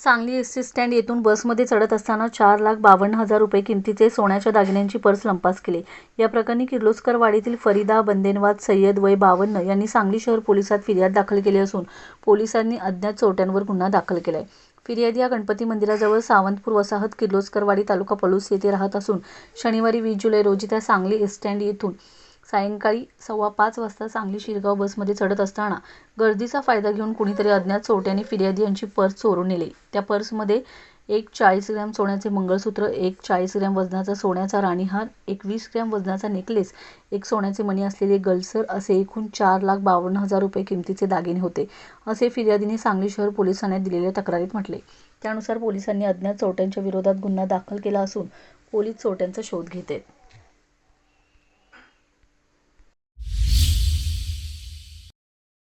Sangli S T stand येथून बसमध्ये चढत असताना चार लाख बावन्न हजार रुपये किमतीचे सोन्याच्या दागिन्यांची पर्स लंपास केली. या प्रकरणी किर्लोस्कर वाडीतील फरीदा बंदेनवाद सय्यद वय बावन्न यांनी सांगली शहर पोलिसात फिर्याद दाखल केली असून पोलिसांनी अज्ञात चोरट्यांवर गुन्हा दाखल केलाय. फिर्यादी या गणपती मंदिराजवळ सावंतपूर वसाहत किर्लोस्करवाडी तालुका पलूस येथे राहत असून शनिवारी वीस जुलै रोजी त्या सांगली एस स्टँड येथून सायंकाळी सव्वा पाच वाजता सांगली शिरगाव बसमध्ये चढत असताना गर्दीचा फायदा घेऊन कुणीतरी अज्ञात चोरट्याने फिर्यादी यांची पर्स चोरून नेली. त्या पर्समध्ये एक चाळीस ग्रॅम सोन्याचे मंगळसूत्र एक चाळीस ग्रॅम वजनाचा सोन्याचा राणीहार एक वीस ग्रॅम वजनाचा नेकलेस एक सोन्याचे मणी असलेले गलसर असे एकूण चार लाख बावन्न हजार रुपये किमतीचे दागिने होते असे फिर्यादीने सांगली शहर पोलीस ठाण्यात दिलेल्या तक्रारीत म्हटले. त्यानुसार पोलिसांनी अज्ञात चोरट्यांच्या विरोधात गुन्हा दाखल केला असून पोलीस चोरट्यांचा शोध घेत आहेत.